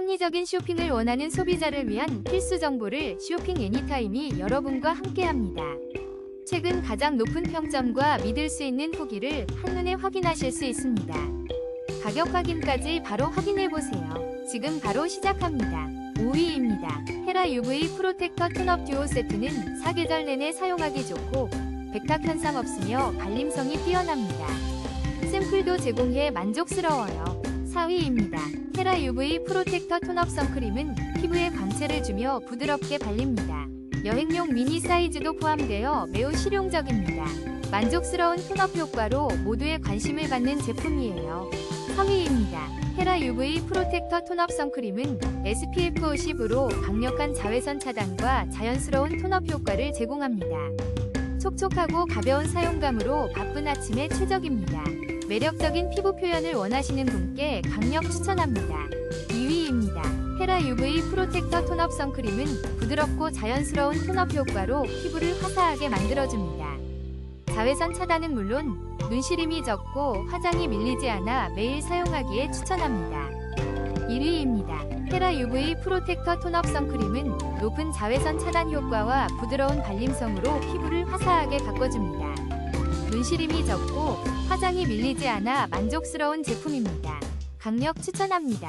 합리적인 쇼핑을 원하는 소비자를 위한 필수 정보를 쇼핑 애니타임이 여러분과 함께합니다. 최근 가장 높은 평점과 믿을 수 있는 후기를 한눈에 확인하실 수 있습니다. 가격 확인까지 바로 확인해 보세요. 지금 바로 시작합니다. 5위입니다. 헤라 UV 프로텍터 톤업 듀오 세트는 사계절 내내 사용하기 좋고 백탁 현상 없으며 발림성이 뛰어납니다. 샘플도 제공해 만족스러워요. 4위입니다. 헤라 UV 프로텍터 톤업 선크림은 피부에 광채를 주며 부드럽게 발립니다. 여행용 미니 사이즈도 포함되어 매우 실용적입니다. 만족스러운 톤업 효과로 모두의 관심을 받는 제품이에요. 3위입니다. 헤라 UV 프로텍터 톤업 선크림은 SPF 50으로 강력한 자외선 차단과 자연스러운 톤업 효과를 제공합니다. 촉촉하고 가벼운 사용감으로 바쁜 아침에 최적입니다. 매력적인 피부 표현을 원하시는 분께 강력 추천합니다. 2위입니다. 헤라 UV 프로텍터 톤업 선크림은 부드럽고 자연스러운 톤업 효과로 피부를 화사하게 만들어줍니다. 자외선 차단은 물론 눈시림이 적고 화장이 밀리지 않아 매일 사용하기에 추천합니다. 1위입니다. 헤라 UV 프로텍터 톤업 선크림은 높은 자외선 차단 효과와 부드러운 발림성으로 피부를 화사하게 가꿔줍니다. 눈시림이 적고 화장이 밀리지 않아 만족스러운 제품입니다. 강력 추천합니다.